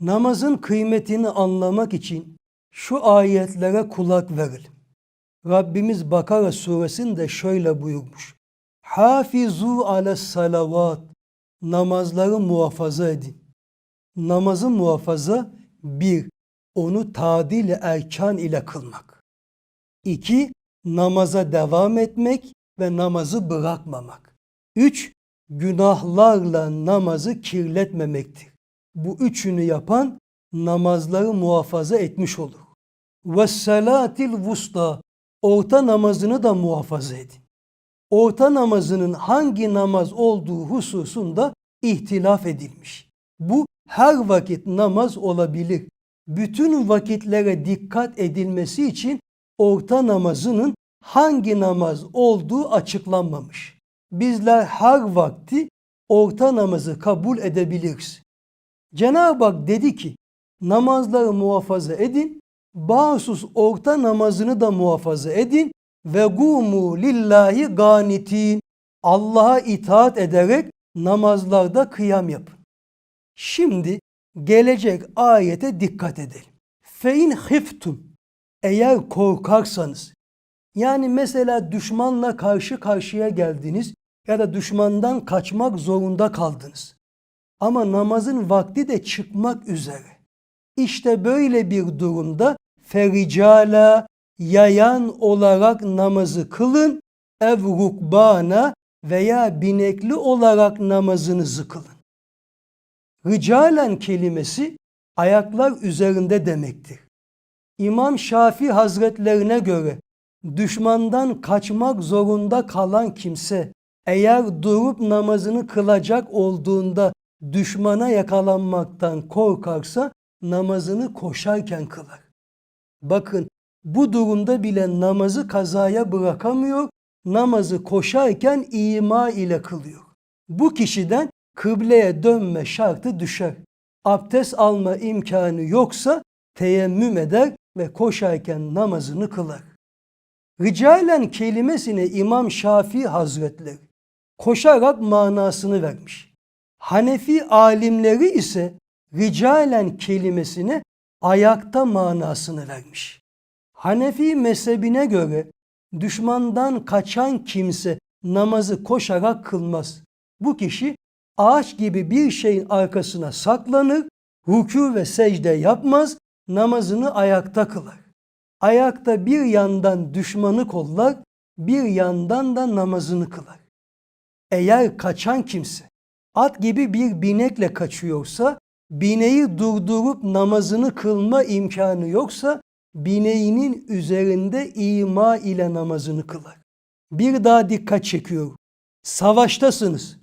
Namazın kıymetini anlamak için şu ayetlere kulak verelim. Rabbimiz Bakara suresinde şöyle buyurmuş. Hafizu ala salavat. Namazları muhafaza edin. Namazı muhafaza bir, onu tadil erkan ile kılmak. İki, namaza devam etmek ve namazı bırakmamak. Üç, günahlarla namazı kirletmemektir. Bu üçünü yapan namazları muhafaza etmiş olur. Ve salatil vusta, orta namazını da muhafaza edin. Orta namazının hangi namaz olduğu hususunda ihtilaf edilmiş. Bu her vakit namaz olabilir. Bütün vakitlere dikkat edilmesi için orta namazının hangi namaz olduğu açıklanmamış. Bizler her vakti orta namazı kabul edebiliriz. Cenab-ı Hak dedi ki namazları muhafaza edin, bahusus orta namazını da muhafaza edin ve gumu lillahi ganitin. Allah'a itaat ederek namazlarda kıyam yapın. Şimdi gelecek ayete dikkat edelim. Fein hiftum eğer korkarsanız yani mesela düşmanla karşı karşıya geldiniz ya da düşmandan kaçmak zorunda kaldınız. Ama namazın vakti de çıkmak üzere. İşte böyle bir durumda fericala yayan olarak namazı kılın ev rukbana veya binekli olarak namazınızı kılın. Ricalen kelimesi ayaklar üzerinde demektir. İmam Şafii Hazretlerine göre düşmandan kaçmak zorunda kalan kimse eğer durup namazını kılacak olduğunda düşmana yakalanmaktan korkarsa namazını koşarken kılar. Bakın bu durumda bile namazı kazaya bırakamıyor, namazı koşarken ima ile kılıyor. Bu kişiden kıbleye dönme şartı düşer. Abdest alma imkanı yoksa teyemmüm eder ve koşarken namazını kılar. Ricalen kelimesine İmam Şafii Hazretleri koşarak manasını vermiş. Hanefi alimleri ise ricalen kelimesine ayakta manasını vermiş. Hanefi mezhebine göre düşmandan kaçan kimse namazı koşarak kılmaz. Bu kişi ağaç gibi bir şeyin arkasına saklanır, rükû ve secde yapmaz, namazını ayakta kılar. Ayakta bir yandan düşmanı kollar, bir yandan da namazını kılar. Eğer kaçan kimse at gibi bir binekle kaçıyorsa, bineği durdurup namazını kılma imkanı yoksa, bineğinin üzerinde ima ile namazını kılar. Bir daha dikkat çekiyor. Savaştasınız.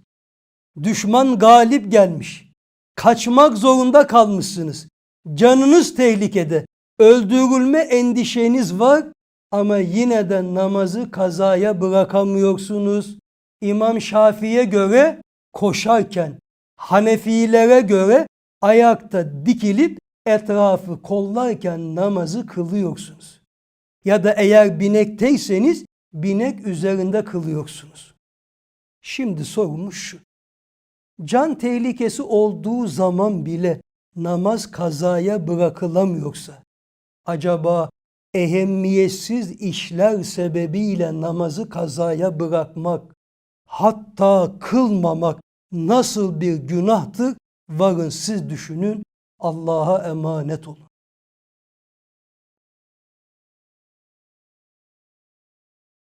Düşman galip gelmiş. Kaçmak zorunda kalmışsınız. Canınız tehlikede. Öldürülme endişeniz var ama yine de namazı kazaya bırakamıyorsunuz. İmam Şafii'ye göre koşarken, Hanefilere göre ayakta dikilip etrafı kollarken namazı kılıyorsunuz. Ya da eğer binekteyseniz binek üzerinde kılıyorsunuz. Şimdi sorumuz şu. Can tehlikesi olduğu zaman bile namaz kazaya bırakılamıyorsa acaba ehemmiyetsiz işler sebebiyle namazı kazaya bırakmak hatta kılmamak nasıl bir günahtır varın siz düşünün Allah'a emanet olun.